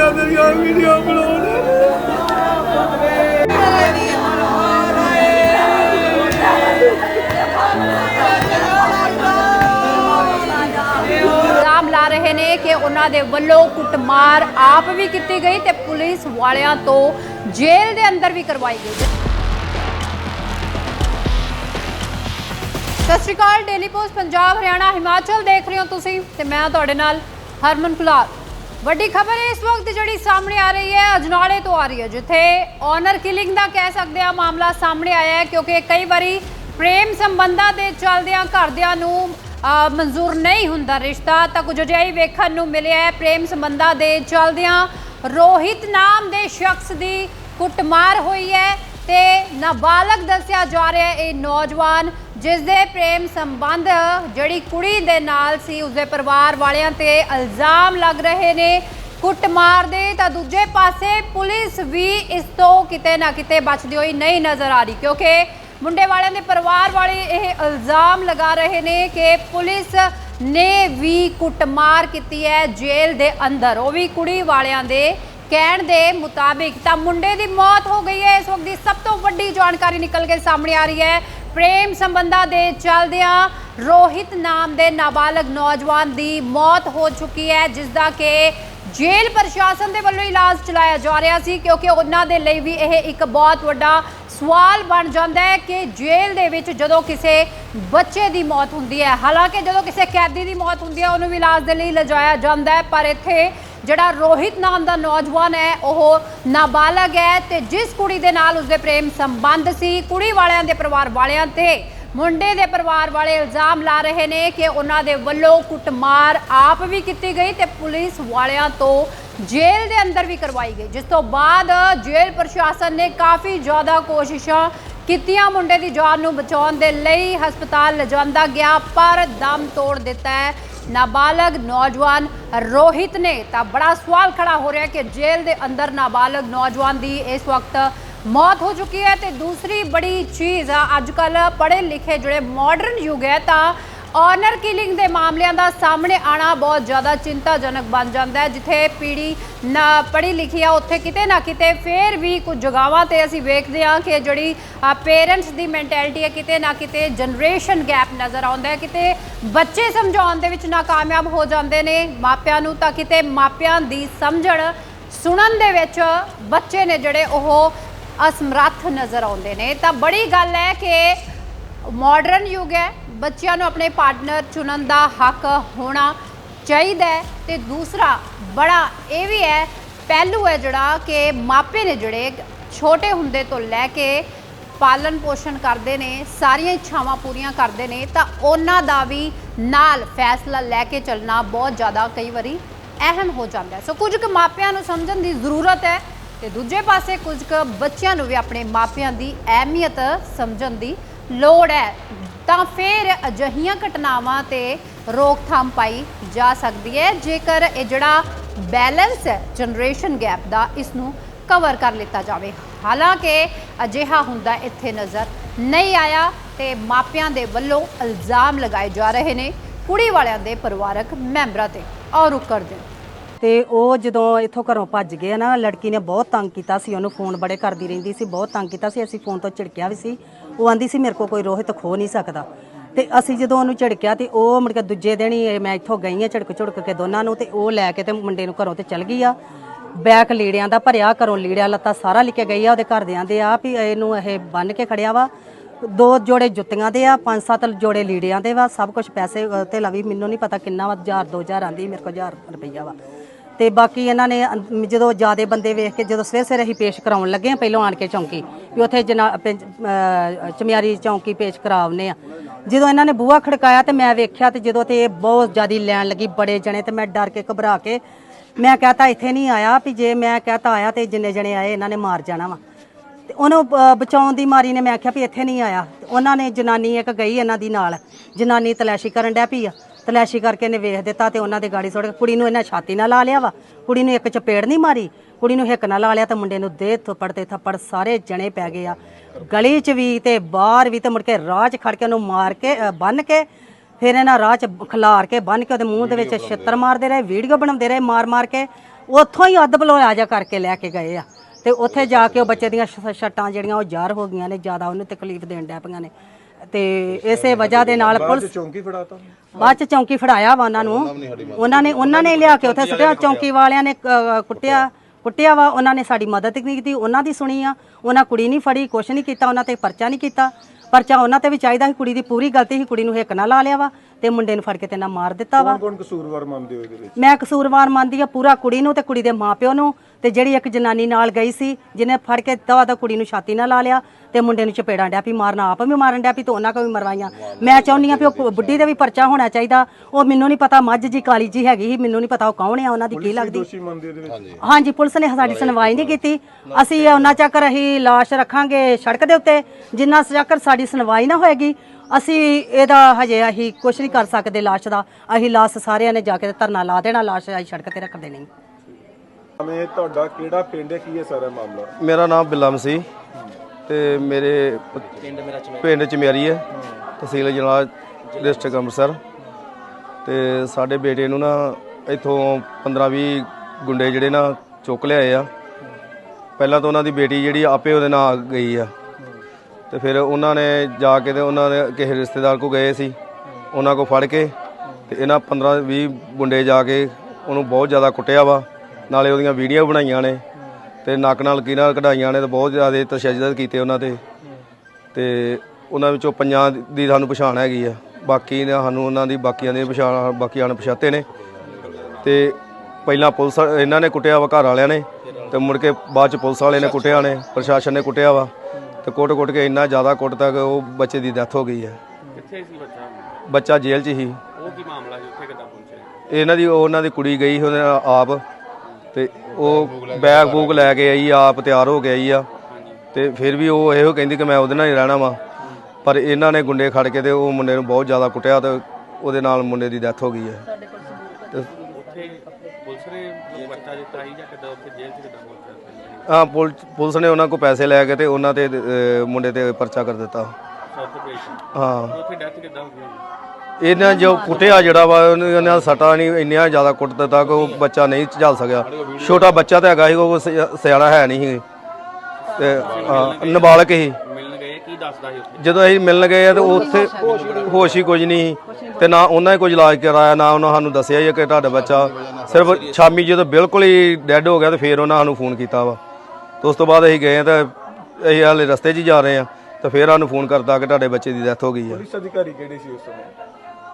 ਕੁੜੀਆਂ ਮੇਰੀਆਂ ਵੀਡੀਓ ਬਣਾਉਣ। ਇਲਜ਼ਾਮ ਲਾ ਰਹੇ ਨੇ ਕਿ ਉਹਨਾਂ ਦੇ ਵੱਲੋਂ ਕੁੱਟਮਾਰ ਆਪ ਵੀ ਕੀਤੀ ਗਈ ਤੇ ਪੁਲਿਸ ਵਾਲਿਆਂ ਤੋਂ ਜੇਲ੍ਹ ਦੇ ਅੰਦਰ ਵੀ ਕਰਵਾਈ ਗਈ ਸਤਿ ਸ਼੍ਰੀ ਅਕਾਲ ਡੇਲੀ ਪੋਸਟ ਪੰਜਾਬ, ਹਰਿਆਣਾ, ਹਿਮਾਚਲ ਦੇਖ ਰਹੇ ਹੋ ਤੁਸੀਂ ਤੇ ਮੈਂ ਤੁਹਾਡੇ ਨਾਲ ਹਰਮਨ ਕੁਲਾਰ। ਵੱਡੀ ਖਬਰ ਇਸ ਵਕਤ ਜਿਹੜੀ ਸਾਹਮਣੇ ਆ ਰਹੀ ਹੈ ਅਜਨਾਲੇ ਤੋਂ ਆ ਰਹੀ ਹੈ ਜਿੱਥੇ ਓਨਰ ਕਿਲਿੰਗ ਦਾ ਕਹਿ ਸਕਦੇ ਆ ਮਾਮਲਾ ਸਾਹਮਣੇ ਆਇਆ ਹੈ ਕਿਉਂਕਿ ਕਈ ਵਾਰੀ ਪ੍ਰੇਮ ਸੰਬੰਧਾਂ ਦੇ ਚਲਦਿਆਂ ਘਰਦਿਆਂ ਨੂੰ ਅ, ਮਨਜ਼ੂਰ ਨਹੀਂ ਹੁੰਦਾ ਰਿਸ਼ਤਾ। ਤਾਂ ਕੁਝ ਅਜਿਹਾ ਹੀ ਵੇਖਣ ਨੂੰ ਮਿਲਿਆ ਹੈ ਪ੍ਰੇਮ ਸੰਬੰਧਾਂ ਦੇ ਚਲਦਿਆਂ ਰੋਹਿਤ ਨਾਮ ਦੇ ਸ਼ਖਸ ਦੀ ਕੁੱਟਮਾਰ ਹੋਈ ਹੈ। ਤੇ ਨਾਬਾਲਗ ਦੱਸਿਆ ਜਾ ਰਿਹਾ ਇਹ ਨੌਜਵਾਨ ਜਿਸ ਦੇ ਪ੍ਰੇਮ ਸੰਬੰਧ ਜਿਹੜੀ ਕੁੜੀ ਦੇ ਨਾਲ ਸੀ, ਉਸਦੇ ਪਰਿਵਾਰ ਵਾਲਿਆਂ ਤੇ ਇਲਜ਼ਾਮ ਲੱਗ ਰਹੇ ਨੇ। ਕੁੱਟਮਾਰ ਦੇ ਤਾਂ ਦੂਜੇ ਪਾਸੇ ਪੁਲਿਸ ਵੀ ਇਸ ਤੋਂ ਕਿਤੇ ਨਾ ਕਿਤੇ ਬਚਦੀ ਹੋਈ ਨਹੀਂ ਨਜ਼ਰ ਆ ਰਹੀ, ਕਿਉਂਕਿ ਮੁੰਡੇ ਵਾਲਿਆਂ ਦੇ ਪਰਿਵਾਰ ਵਾਲੇ ਇਹ ਇਲਜ਼ਾਮ ਲਗਾ ਰਹੇ ਨੇ ਕਿ ਪੁਲਿਸ ਨੇ ਵੀ ਕੁੱਟਮਾਰ ਕੀਤੀ ਹੈ ਜੇਲ੍ਹ ਦੇ ਅੰਦਰ। ਉਹ ਵੀ ਕੁੜੀ ਵਾਲਿਆਂ ਦੇ ਕਹਿਣ ਦੇ ਮੁਤਾਬਿਕ ਤਾਂ ਮੁੰਡੇ ਦੀ ਮੌਤ ਹੋ ਗਈ ਹੈ। ਇਸ ਵਕਤ ਦੀ ਸਭ ਤੋਂ ਵੱਡੀ ਜਾਣਕਾਰੀ ਨਿਕਲ ਕੇ ਸਾਹਮਣੇ ਆ ਰਹੀ ਹੈ। ਪ੍ਰੇਮ ਸੰਬੰਧਾਂ ਦੇ ਚੱਲਦਿਆਂ ਰੋਹਿਤ ਨਾਮ ਦੇ ਨਾਬਾਲਗ ਨੌਜਵਾਨ ਦੀ ਮੌਤ ਹੋ ਚੁੱਕੀ ਹੈ ਜਿਸ ਦਾ ਕਿ ਜੇਲ੍ਹ ਪ੍ਰਸ਼ਾਸਨ ਦੇ ਵੱਲੋਂ ਇਲਾਜ ਚਲਾਇਆ ਜਾ ਰਿਹਾ ਸੀ, ਕਿਉਂਕਿ ਉਹਨਾਂ ਦੇ ਲਈ ਵੀ ਇਹ ਇੱਕ ਬਹੁਤ ਵੱਡਾ ਸਵਾਲ ਬਣ ਜਾਂਦਾ ਹੈ ਕਿ ਜੇਲ੍ਹ ਦੇ ਵਿੱਚ ਜਦੋਂ ਕਿਸੇ ਬੱਚੇ ਦੀ ਮੌਤ ਹੁੰਦੀ ਹੈ, ਹਾਲਾਂਕਿ ਜਦੋਂ ਕਿਸੇ ਕੈਦੀ ਦੀ ਮੌਤ ਹੁੰਦੀ ਹੈ, ਉਹਨੂੰ ਵੀ ਇਲਾਜ ਦੇ ਲਈ ਲਿਜਾਇਆ ਜਾਂਦਾ ਹੈ, ਪਰ ਇੱਥੇ ਜਿਹੜਾ ਰੋਹਿਤ ਨਾਮ ਦਾ ਨੌਜਵਾਨ ਹੈ, ਉਹ ਨਾਬਾਲਗ ਹੈ ਤੇ ਜਿਸ ਕੁੜੀ ਦੇ ਨਾਲ ਉਸਦੇ ਪ੍ਰੇਮ ਸੰਬੰਧ ਸੀ, ਕੁੜੀ ਵਾਲਿਆਂ ਦੇ ਪਰਿਵਾਰ ਵਾਲਿਆਂ ਤੇ ਮੁੰਡੇ ਦੇ ਪਰਿਵਾਰ ਵਾਲੇ ਇਲਜ਼ਾਮ ਲਾ ਰਹੇ ਨੇ ਕਿ ਉਹਨਾਂ ਦੇ ਵੱਲੋਂ ਕੁੱਟਮਾਰ ਆਪ ਵੀ ਕੀਤੀ ਗਈ ਤੇ ਪੁਲਿਸ ਵਾਲਿਆਂ ਤੋਂ ਜੇਲ੍ਹ ਦੇ ਅੰਦਰ ਵੀ ਕਰਵਾਈ ਗਈ। ਜਿਸ ਤੋਂ ਬਾਅਦ ਜੇਲ੍ਹ ਪ੍ਰਸ਼ਾਸਨ ਨੇ ਕਾਫੀ ਜ਼ਿਆਦਾ ਕੋਸ਼ਿਸ਼ਾਂ ਕੀਤੀਆਂ ਮੁੰਡੇ ਦੀ ਜਾਨ ਨੂੰ ਬਚਾਉਣ ਦੇ ਲਈ। ਹਸਪਤਾਲ ਲਿਜਾਂਦਾ ਗਿਆ, ਪਰ ਦਮ ਤੋੜ ਦਿੱਤਾ ਹੈ। ਨਾਬਾਲਗ ਨੌਜਵਾਨ ਰੋਹਿਤ ਨੇ, ਤਾਂ ਬੜਾ ਸਵਾਲ ਖੜਾ ਹੋ ਰਿਹਾ ਕਿ ਜੇਲ੍ਹ ਦੇ ਅੰਦਰ ਨਾਬਾਲਗ ਨੌਜਵਾਨ ਦੀ ਇਸ ਵਕਤ ਮੌਤ ਹੋ ਚੁੱਕੀ ਹੈ। ਤੇ ਦੂਸਰੀ ਬੜੀ ਚੀਜ਼ ਆ ਅੱਜ ਕੱਲ ਪੜ੍ਹੇ ਲਿਖੇ ਜਿਹੜੇ ਮਾਡਰਨ ਯੁੱਗ ਹੈ, ਤਾਂ ਆਨਰ ਕਿਲਿੰਗ ਦੇ ਮਾਮਲਿਆਂ ਦਾ ਸਾਹਮਣੇ ਆਣਾ ਬਹੁਤ ਜ਼ਿਆਦਾ ਚਿੰਤਾਜਨਕ ਬਣ ਜਾਂਦਾ ਹੈ, ਜਿੱਥੇ ਪੀੜੀ ਨਾ ਪੜ੍ਹੀ ਲਿਖੀ ਆ, ਉੱਥੇ ਕਿਤੇ ਨਾ ਕਿਤੇ ਫੇਰ ਵੀ ਕੁਝ ਜਗਾਵਾਂ ਤੇ ਅਸੀਂ ਵੇਖਦੇ ਹਾਂ ਕਿ ਜਿਹੜੀ ਪੇਰੈਂਟਸ ਦੀ ਮੈਂਟੈਲਿਟੀ ਹੈ, ਕਿਤੇ ਨਾ ਕਿਤੇ ਜਨਰੇਸ਼ਨ ਗੈਪ ਨਜ਼ਰ ਆਉਂਦਾ ਹੈ। ਕਿਤੇ ਬੱਚੇ ਸਮਝਾਉਣ ਦੇ ਵਿੱਚ ਨਾਕਾਮਯਾਬ ਹੋ ਜਾਂਦੇ ਨੇ, ਮਾਪਿਆਂ ਨੂੰ ਤਾਂ ਕਿਤੇ ਮਾਪਿਆਂ ਦੀ ਸਮਝਣ, ਸੁਣਨ ਦੇ ਵਿੱਚ ਬੱਚੇ ਨੇ ਜਿਹੜੇ ਉਹ ਅਸਮਰੱਥ ਨਜ਼ਰ ਆਉਂਦੇ ਨੇ। ਤਾਂ ਬੜੀ ਗੱਲ ਹੈ ਕਿ ਮਾਡਰਨ ਯੁੱਗ ਹੈ, ਬੱਚਿਆਂ ਨੂੰ ਆਪਣੇ ਪਾਰਟਨਰ ਚੁਣਨ ਦਾ ਹੱਕ ਹੋਣਾ ਚਾਹੀਦਾ ਹੈ ਤੇ ਦੂਸਰਾ ਬੜਾ ਇਹ ਵੀ ਹੈ, ਪਹਿਲੂ ਹੈ ਜਿਹੜਾ ਕਿ ਮਾਪੇ ਨੇ ਜਿਹੜੇ ਛੋਟੇ ਹੁੰਦੇ ਤੋਂ ਲੈ ਕੇ ਪਾਲਣ ਪੋਸ਼ਣ ਕਰਦੇ ਨੇ, ਸਾਰੀਆਂ ਇੱਛਾਵਾਂ ਪੂਰੀਆਂ ਕਰਦੇ ਨੇ, ਤਾਂ ਉਹਨਾਂ ਦਾ ਵੀ ਨਾਲ ਫੈਸਲਾ ਲੈ ਕੇ ਚੱਲਣਾ ਬਹੁਤ ਜ਼ਿਆਦਾ ਕਈ ਵਾਰੀ ਅਹਿਮ ਹੋ ਜਾਂਦਾ ਹੈ। ਸੋ ਕੁਝ ਕੁ ਮਾਪਿਆਂ ਨੂੰ ਸਮਝਣ ਦੀ ਜ਼ਰੂਰਤ ਹੈ ਤੇ ਦੂਜੇ ਪਾਸੇ ਕੁਝ ਕੁ ਬੱਚਿਆਂ ਨੂੰ ਵੀ ਆਪਣੇ ਮਾਪਿਆਂ ਦੀ ਅਹਿਮੀਅਤ ਸਮਝਣ ਦੀ ਲੋੜ ਹੈ। ਤਾਂ ਫਿਰ ਅਜਹੀਆਂ ਘਟਨਾਵਾਂ ਤੇ ਰੋਕਥਾਮ ਪਾਈ ਜਾ ਸਕਦੀ ਹੈ। ਜੇਕਰ ਇਹ ਜਿਹੜਾ ਬੈਲੈਂਸ ਹੈ, ਜਨਰੇਸ਼ਨ ਗੈਪ ਦਾ ਇਸ ਨੂੰ ਕਵਰ ਕਰ ਲਿੱਤਾ ਜਾਵੇ। ਹਾਲਾਂਕਿ ਅਜਿਹਾ ਹੁੰਦਾ ਇੱਥੇ ਨਜ਼ਰ ਨਹੀਂ ਆਇਆ ਤੇ ਮਾਪਿਆਂ ਦੇ ਵੱਲੋਂ ਇਲਜ਼ਾਮ ਲਗਾਏ ਜਾ ਰਹੇ ਨੇ। ਕੁੜੀ ਵਾਲਿਆਂ ਦੇ ਪਰਿਵਾਰਕ ਮੈਂਬਰਾਂ ਤੇ ਔਰ ਕਰਦੇ ਤੇ ਉਹ ਜਦੋਂ ਇੱਥੋਂ ਘਰੋਂ ਭੱਜ ਗਏ ਨਾ, ਲੜਕੀ ਨੇ ਬਹੁਤ ਤੰਗ ਕੀਤਾ ਸੀ। ਉਹਨੂੰ ਫੋਨ ਬੜੇ ਕਰਦੀ ਰਹਿੰਦੀ ਸੀ, ਬਹੁਤ ਤੰਗ ਕੀਤਾ ਸੀ। ਅਸੀਂ ਫੋਨ ਤੋਂ ਝਿੜਕਿਆ ਵੀ ਸੀ। ਉਹ ਆਂਦੀ ਸੀ, ਮੇਰੇ ਕੋਲ ਕੋਈ ਰੋਹਿਤ ਖੋ ਨਹੀਂ ਸਕਦਾ। ਤੇ ਅਸੀਂ ਜਦੋਂ ਉਹਨੂੰ ਝਿੜਕਿਆ ਤੇ ਉਹ ਮੁੜ ਕੇ ਦੂਜੇ ਦਿਨ ਹੀ ਮੈਂ ਇੱਥੋਂ ਗਈ ਆ ਝਿੜਕ ਝੁੜਕ ਕੇ ਦੋਨਾਂ ਨੂੰ ਤੇ ਉਹ ਲੈ ਕੇ ਤੇ ਮੁੰਡੇ ਨੂੰ ਘਰੋਂ ਤੇ ਚਲ ਗਈ ਆ। ਬੈਕ ਲੀੜਿਆਂ ਦਾ ਭਰਿਆ ਘਰੋਂ ਲੀੜਿਆ ਲੱਤਾ ਸਾਰਾ ਲੈ ਕੇ ਗਈ ਆ ਉਹਦੇ ਘਰਦਿਆਂ ਦੇ ਆ ਵੀ ਇਹਨੂੰ ਇਹ ਬੰਨ ਕੇ ਖੜਿਆ ਵਾ। ਦੋ ਜੋੜੇ ਜੁੱਤੀਆਂ ਦੇ ਆ ਪੰਜ ਸੱਤ ਜੋੜੇ ਲੀੜਿਆਂ ਦੇ ਵਾ ਸਭ ਕੁਝ ਪੈਸੇ ਅ, ਤੇ ਲਵੀ ਮੈਨੂੰ ਨਹੀਂ ਪਤਾ ਕਿੰਨਾ ਵਾ 1000 2000 ਆਂਦੀ ਮੇਰੇ ਕੋਲ 1000 ਰੁਪਈਆ ਵਾ। ਤੇ ਬਾਕੀ ਇਹਨਾਂ ਨੇ ਅੰ- ਜਦੋਂ ਜਿਆਦੇ ਬੰਦੇ ਵੇਖ ਕੇ ਜਦੋਂ ਸਵੇਰ ਸਵੇਰੇ ਅਸੀਂ ਪੇਸ਼ ਕਰਾਉਣ ਲੱਗੇ ਆ ਪਹਿਲਾਂ ਆਣ ਕੇ ਚੌਂਕੀ ਵੀ ਉੱਥੇ ਜਨਾ ਪਿੰਜ- ਅਹ ਚਮਿਆਰੀ ਚੌਂਕੀ ਪੇਸ਼ ਕਰਾਉਨੇ ਆ ਜਦੋਂ ਇਹਨਾਂ ਨੇ ਬੂਹਾ ਖੜਕਾਇਆ ਤੇ ਮੈਂ ਵੇਖਿਆ ਤੇ ਜਦੋਂ ਤੇ ਇਹ ਬਹੁਤ ਜਿਆਦੀ ਲੈਣ ਲੱਗੀ ਬੜੇ ਜਣੇ ਤੇ ਮੈਂ ਡਰ ਕੇ ਘਬਰਾ ਕੇ ਮੈਂ ਕਹਤਾ ਇੱਥੇ ਨਹੀਂ ਆਇਆ ਵੀ ਜੇ ਮੈਂ ਕਹਤਾ ਆਇਆ ਤੇ ਜਿੰਨੇ ਜਣੇ ਆਏ ਇਹਨਾਂ ਨੇ ਮਾਰ ਜਾਣਾ ਵਾ। ਤੇ ਉਹਨੂੰ ਅਹ, ਬਚਾਉਣ ਦੀ ਮਾਰੀ ਨੇ ਮੈਂ ਆਖਿਆ ਵੀ ਇੱਥੇ ਨਹੀਂ ਆਇਆ। ਤੇ ਉਹਨਾਂ ਨੇ ਜਨਾਨੀ ਇੱਕ ਗਈ ਇਹਨਾਂ ਦੀ ਨਾਲ ਜਨਾਨੀ ਤਲਾਸ਼ੀ ਕਰਨ ਡੈ ਪਈ ਆ। ਤਲਾਸ਼ੀ ਕਰਕੇ ਨੇ ਵੇਖ ਦਿੱਤਾ ਤੇ ਉਹਨਾਂ ਦੇ ਗਾੜੀ ਸੁੱਟ ਕੇ ਕੁੜੀ ਨੂੰ ਇਹਨਾਂ ਛਾਤੀ ਨਾਲ ਲਾ ਲਿਆ ਵਾ। ਕੁੜੀ ਨੂੰ ਇੱਕ ਚਪੇੜ ਨਹੀਂ ਮਾਰੀ। ਕੁੜੀ ਨੂੰ ਹਿੱਕ ਨਾਲ ਲਾ ਲਿਆ ਤੇ ਮੁੰਡੇ ਨੂੰ ਦੇ ਥੱਪੜ ਤੇ ਥੱਪੜ ਸਾਰੇ ਜਣੇ ਪੈ ਗਏ ਆ। ਗਲੀ 'ਚ ਵੀ ਤੇ ਬਾਹਰ ਵੀ ਤੇ ਮੁੜ ਕੇ ਰਾਹ 'ਚ ਖੜ ਕੇ ਉਹਨੂੰ ਮਾਰ ਕੇ ਅਹ, ਬੰਨ ਕੇ ਫਿਰ ਇਹਨਾਂ ਰਾਹ 'ਚ ਖਿਲਾਰ ਕੇ ਬੰਨ ਕੇ ਉਹਦੇ ਮੂੰਹ ਦੇ ਵਿੱਚ ਛਿੱਤਰ ਮਾਰਦੇ ਰਹੇ ਵੀਡੀਓ ਬਣਾਉਂਦੇ ਰਹੇ ਮਾਰ ਮਾਰ ਕੇ ਉੱਥੋਂ ਹੀ ਅੱਧ ਬਲੋਇਆ ਜਾ ਕਰਕੇ ਲੈ ਕੇ ਗਏ ਆ। ਤੇ ਉੱਥੇ ਜਾ ਕੇ ਉਹ ਬੱਚੇ ਦੀਆਂ ਸ਼- ਛੱਟਾਂ ਜਿਹੜੀਆਂ ਉਹ ਜ਼ਾਹਰ ਹੋ ਗਈਆਂ ਨੇ ਜ਼ਿਆਦਾ ਉਹਨੂੰ ਤਕਲੀਫ ਦੇਣ ਡੈ ਪਈਆਂ ਨੇ। ਤੇ ਇਸੇ ਵਜ੍ਹਾ ਦੇ ਨਾਲ ਪੁਲਿਸ ਚੌਂਕੀ ਫੜਾਤਾ। ਬਾਅਦ ਚ ਚੌਂਕੀ ਫੜਾਇਆ ਵਾ ਉਹਨਾਂ ਨੂੰ। ਉਹਨਾਂ ਨੇ ਉਹਨਾਂ ਨੇ ਲਿਆ ਕੇ ਉੱਥੇ ਸੁੱਟਿਆ ਚੌਂਕੀ ਵਾਲਿਆਂ ਨੇ ਅ, ਕੁੱਟਿਆ। ਕੁੱਟਿਆ ਵਾ ਉਹਨਾਂ ਨੇ ਸਾਡੀ ਮਦਦ ਨਹੀਂ ਕੀਤੀ ਉਹਨਾਂ ਦੀ ਸੁਣੀ ਆ। ਉਹਨਾਂ ਕੁੜੀ ਨਹੀਂ ਫੜੀ ਕੁਛ ਨਹੀਂ ਕੀਤਾ ਉਹਨਾਂ ਤੇ ਪਰਚਾ ਨਹੀਂ ਕੀਤਾ। ਪਰਚਾ ਉਹਨਾਂ ਤੇ ਵੀ ਚਾਹੀਦਾ ਸੀ ਕੁੜੀ ਦੀ ਪੂਰੀ ਗਲਤੀ ਸੀ ਕੁੜੀ ਨੂੰ ਹਿੱਕ ਨਾਲ ਲਾ ਲਿਆ ਵਾ। ਤੇ ਮੁੰਡੇ ਨੂੰ ਫੜ ਕੇ ਤੇ ਨਾਲ ਮਾਰ ਦਿੱਤਾ ਵਾ। ਕੌਣ ਕਸੂਰਵਾਰ ਮੰਨਦੇ ਹੋ ਇਹਦੇ ਵਿੱਚ? ਮੈਂ ਕਸੂਰਵਾਰ ਮੰਨਦੀ ਆ ਪੂਰਾ ਕੁੜੀ ਨੂੰ ਤੇ ਕੁੜੀ ਦੇ ਮਾਪਿਓ ਨੂੰ ਤੇ ਜਿਹੜੀ ਇੱਕ ਜਨਾਨੀ ਨਾਲ ਗਈ ਸੀ ਜਿਹਨੇ ਫੜ ਕੇ ਦਵਾ ਦਾ ਕੁੜੀ ਨੂੰ ਛਾਤੀ ਨਾਲ ਲਾ ਲਿਆ ਤੇ ਮੁੰਡੇ ਨੂੰ ਚਪੇੜਾਂ ਡਿਆ ਪਈ ਮਾਰਨਾ ਆਪ ਵੀ ਮਾਰਨ ਡਿਆ ਪਈ ਤੇ ਉਹਨਾਂ ਕੋ ਵੀ ਮਰਵਾਈਆਂ। ਮੈਂ ਚਾਹੁੰਦੀ ਆ ਵੀ ਉਹ ਬੁੱਢੀ ਦੇ ਵੀ ਪਰਚਾ ਹੋਣਾ ਚਾਹੀਦਾ। ਉਹ ਮੈਨੂੰ ਨਹੀਂ ਪਤਾ ਮੱਝ ਜੀ ਕਾਲੀ ਜੀ ਹੈਗੀ ਸੀ ਮੈਨੂੰ ਨਹੀਂ ਪਤਾ ਉਹ ਕੌਣ ਆ ਉਹਨਾਂ ਦੀ ਕੀ ਲੱਗਦੀ। ਦੋਸ਼ੀ ਮੰਨਦੇ ਇਹਦੇ ਵਿੱਚ? ਹਾਂਜੀ। ਪੁਲਿਸ ਨੇ ਸਾਡੀ ਸੁਣਵਾਈ ਨਹੀਂ ਕੀਤੀ। ਅਸੀਂ ਉਹਨਾਂ ਚੱਕਰ ਅਸੀਂ ਲਾਸ਼ ਰੱਖਾਂਗੇ ਸੜਕ ਦੇ ਉੱਤੇ ਜਿੰਨਾ ਚੱਕਰ ਸਾਡੀ ਸੁਣਵਾਈ ਨਾ ਹੋਏਗੀ ਅਸੀਂ ਇਹਦਾ ਹਜੇ ਅਸੀਂ ਕੁਝ ਨਹੀਂ ਕਰ ਸਕਦੇ ਲਾਸ਼ ਦਾ। ਅਸੀਂ ਲਾਸ਼ ਸਾਰਿਆਂ ਨੇ ਜਾ ਕੇ ਧਰਨਾ ਲਾ ਦੇਣਾ ਲਾਸ਼ ਅਸੀਂ ਸੜਕ ਤੇ ਰੱਖ ਦੇਣੀ ਹਮੇ ਤੁਹਾਡਾ ਕਿਹੜਾ ਪਿੰਡ ਹੈ? ਕੀ ਹੈ ਸਾਰਾ ਮਾਮਲਾ? ਮੇਰਾ ਨਾਮ ਬਿੱਲਾ ਮਸੀਹ ਤੇ ਮੇਰੇ ਪਿੰਡ ਚਮਿਆਰੀ ਹੈ ਤਹਿਸੀਲ ਜਨਾਲਾ ਡਿਸਟ੍ਰਿਕਟ ਅੰਮ੍ਰਿਤਸਰ। ਤੇ ਸਾਡੇ ਬੇਟੇ ਨੂੰ ਨਾ ਇੱਥੋਂ 15-20 ਗੁੰਡੇ ਜਿਹੜੇ ਨਾ ਚੁੱਕ ਲਿਆਏ ਆ। ਪਹਿਲਾਂ ਤਾਂ ਉਹਨਾਂ ਦੀ ਬੇਟੀ ਜਿਹੜੀ ਆਪੇ ਉਹਦੇ ਨਾਲ ਗਈ ਆ। ਤੇ ਫਿਰ ਉਹਨਾਂ ਨੇ ਜਾ ਕੇ ਤੇ ਉਹਨਾਂ ਨੇ ਕਿਸੇ ਰਿਸ਼ਤੇਦਾਰ ਕੋ ਗਏ ਸੀ। ਉਹਨਾਂ ਕੋ ਫੜ ਕੇ ਤੇ ਇਹਨਾਂ 15-20 ਮੁੰਡੇ ਜਾ ਕੇ ਉਹਨੂੰ ਬਹੁਤ ਜ਼ਿਆਦਾ ਕੁੱਟਿਆ ਵਾ। ਨਾਲੇ ਉਹਦੀਆਂ ਵੀਡੀਓ ਬਣਾਈਆਂ ਨੇ ਤੇ ਨੱਕ ਨਾਲ ਕੀਨਾਂ ਕਢਾਈਆਂ ਨੇ ਤੇ ਬਹੁਤ ਜ਼ਿਆਦਾ ਤਸ਼ੱਦਦ ਕੀਤੇ ਉਹਨਾਂ ਤੇ। ਤੇ ਉਹਨਾਂ ਵਿੱਚੋਂ ਪੰਜਾਂ ਦੀ ਸਾਨੂੰ ਪਛਾਣ ਹੈਗੀ ਆ। ਬਾਕੀ ਨੇ ਸਾਨੂੰ ਉਹਨਾਂ ਦੀ ਬਾਕੀਆਂ ਦੀ ਪਛਾਣ ਬਾਕੀ ਅਣਪਛਾਤੇ ਨੇ। ਤੇ ਪਹਿਲਾਂ ਪੁਲਿਸ ਇਹਨਾਂ ਨੇ ਕੁੱਟਿਆ ਵਾ ਘਰ ਵਾਲਿਆਂ ਨੇ ਤੇ ਮੁੜ ਕੇ ਬਾਅਦ ਚ ਪੁਲਿਸ ਵਾਲੇ ਨੇ ਕੁੱਟਿਆ ਨੇ, ਪ੍ਰਸ਼ਾਸਨ ਨੇ ਕੁੱਟਿਆ ਵਾ। ਤੇ ਕੁੱਟ-ਕੁੱਟ ਕੇ ਇੰਨਾ ਜ਼ਿਆਦਾ ਕੁੱਟ ਤੱਕ ਉਹ ਬੱਚੇ ਦੀ ਡੈਥ ਹੋ ਗਈ ਹੈ। ਕਿੱਥੇ ਸੀ ਬੱਚਾ? ਬੱਚਾ ਜੇਲ੍ਹ 'ਚ ਹੀ। ਉਹ ਕੀ ਮਾਮਲਾ ਸੀ? ਉੱਥੇ ਕਿੱਦਾਂ ਪਹੁੰਚੇ? ਇਹਨਾਂ ਦੀ ਉਹਨਾਂ ਦੀ ਕੁੜੀ ਗਈ ਉਹਦੇ ਨਾਲ ਆਪ। ਤੇ ਉਹ ਬੈਗ ਬੂਗ ਲੈ ਕੇ ਆਈ ਆਪ ਤਿਆਰ ਹੋ ਕੇ ਆਈ ਆ। ਤੇ ਫਿਰ ਵੀ ਉਹ ਇਹੋ ਕਹਿੰਦੀ ਕਿ ਮੈਂ ਉਹਦੇ ਨਾਲ ਹੀ ਰਹਿਣਾ ਵਾ। ਪਰ ਇਹਨਾਂ ਨੇ ਗੁੰਡੇ ਖੜ ਕੇ ਤੇ ਉਹ ਮੁੰਡੇ ਨੂੰ ਬਹੁਤ ਜ਼ਿਆਦਾ ਕੁੱਟਿਆ ਤੇ ਉਹਦੇ ਨਾਲ ਮੁੰਡੇ ਦੀ ਡੈਥ ਹੋ ਗਈ ਹੈ। ਤੇ ਉੱਥੇ ਪੁਲਿਸ ਨੇ ਪਰਚਾ ਦਿੱਤਾ ਸੀ ਜਾਂ ਕਿੱਦਾਂ ਉੱਥੇ ਜੇਲ੍ਹ 'ਚ ਕਿੱਦਾਂ ਪਹੁੰਚਿਆ ਹਾਂ ਪੁਲ- ਪੁਲਿਸ ਨੇ ਉਹਨਾਂ ਕੋਲ ਪੈਸੇ ਲੈ ਕੇ ਤੇ ਉਹਨਾਂ ਤੇ ਅਹ, ਮੁੰਡੇ ਤੇ ਪਰਚਾ ਕਰ ਦਿੱਤਾ। ਸਾਊਥ ਹਾਂ। ਉੱਥੇ ਡੈਥ ਕਿੱਦਾਂ ਹੋ ਗਈ ਇਹਨਾਂ ਜੋ ਕੁੱਟਿਆ ਜਿਹੜਾ ਵਾ ਉਹਨੇ ਉਹਨਾਂ ਸਟਾ ਨਹੀਂ ਇੰਨੀਆਂ ਜ਼ਿਆਦਾ ਕੁੱਟ ਦਿੱਤਾ ਕਿ ਉਹ ਬੱਚਾ ਨਹੀਂ ਝੱਲ ਸਕਿਆ। ਛੋਟਾ ਬੱਚਾ ਤਾਂ ਹੈਗਾ ਸੀ ਉਹ ਸਿ- ਸਿਆਣਾ ਹੈ ਨਹੀਂ ਸੀ। ਤੇ ਹਾਂ, ਨਾਬਾਲਗ ਹੀ ਮਿਲਣ ਗਏ ਕੀ ਦੱਸਦਾ ਸੀ। ਉੱਥੇ ਜਦੋਂ ਅਸੀਂ ਮਿਲਣ ਗਏ ਆ ਤੇ ਉੱਥੇ ਹੋਸ਼ ਹੀ ਕੁਝ ਨਹੀਂ ਸੀ ਤੇ ਨਾ ਉਹਨਾਂ ਨੇ ਕੁਝ ਇਲਾਜ ਕਰਾਇਆ ਨਾ ਉਹਨਾਂ ਸਾਨੂੰ ਦੱਸਿਆ ਜੀ ਕਿ ਤੁਹਾਡਾ ਬੱਚਾ ਸਿਰਫ ਸ਼ਾਮੀ ਜਦੋਂ ਬਿਲਕੁਲ ਹੀ ਡੈੱਡ ਹੋ ਗਿਆ ਤੇ ਫਿਰ ਉਹਨਾਂ ਸਾਨੂੰ ਫੋਨ ਕੀਤਾ ਵਾ। ਤੇ ਉਸ ਤੋਂ ਬਾਅਦ ਅਸੀਂ ਗਏ ਆ ਤਾਂ ਅਸੀਂ ਹਾਲੇ ਰਸਤੇ 'ਚ ਹੀ ਜਾ ਰਹੇ ਆ ਤਾਂ ਫਿਰ ਸਾਨੂੰ ਫੋਨ ਕਰਤਾ ਕਿ ਤੁਹਾਡੇ ਬੱਚੇ ਦੀ ਡੈਥ ਹੋ ਗਈ ਆ। ਪੁਲਿਸ ਅਧਿਕਾਰੀ ਕਿਹੜੇ ਸੀ ਉਸ ਸਮੇਂ?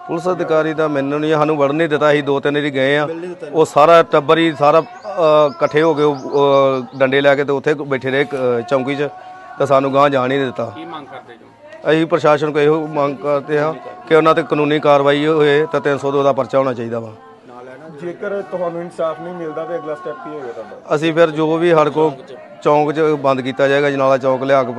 ਪੁਲਿਸ ਅਧਿਕਾਰੀ ਦਾ ਮੈਨੂੰ ਨਹੀਂ ਸਾਨੂੰ ਵੜਨ ਨਹੀਂ ਦਿੱਤਾ ਅਸੀਂ ਦੋ ਤਿੰਨ ਵਾਰੀ ਗਏ ਆ ਉਹ ਸਾਰਾ ਟੱਬਰ ਹੀ ਸਾਰਾ ਅ, ਇਕੱਠੇ ਹੋ ਕੇ ਉਹ, ਅ, ਡੰਡੇ ਲੈ ਕੇ ਤੇ ਉੱਥੇ ਬੈਠੇ ਰਹੇ ਅ, ਚੌਂਕੀ 'ਚ ਤਾਂ ਸਾਨੂੰ ਗਾਂਹ ਜਾਣ ਹੀ ਨਹੀਂ ਦਿੱਤਾ। ਕੀ ਮੰਗ ਕਰਦੇ ਜੋ? ਅਸੀਂ ਪ੍ਰਸ਼ਾਸਨ ਕੋਲ ਇਹੋ ਮੰਗ ਕਰਦੇ ਹਾਂ ਕਿ ਉਹਨਾਂ ਤੇ ਕਾਨੂੰਨੀ ਕਾਰਵਾਈ ਹੋਏ ਤਾਂ 302 ਦਾ ਪਰਚਾ ਹੋਣਾ ਚਾਹੀਦਾ ਵਾ। ਜੇਕਰ ਤੁਹਾਨੂੰ ਇਨਸਾਫ ਨਹੀਂ ਮਿਲਦਾ ਤੇ ਅਗਲਾ ਸਟੈਪ ਕੀ ਹੋਏਗਾ ਤੁਹਾਡਾ? ਅਸੀਂ ਫਿਰ ਜੋ ਵੀ ਸਾਡੇ ਕੋਲ ਚੌਂਕ 'ਚ ਬੰਦ ਕੀਤਾ ਜਾਏਗਾ ਜਨਾਲਾ ਚੌਂਕ ਲਿਆ ਕੇ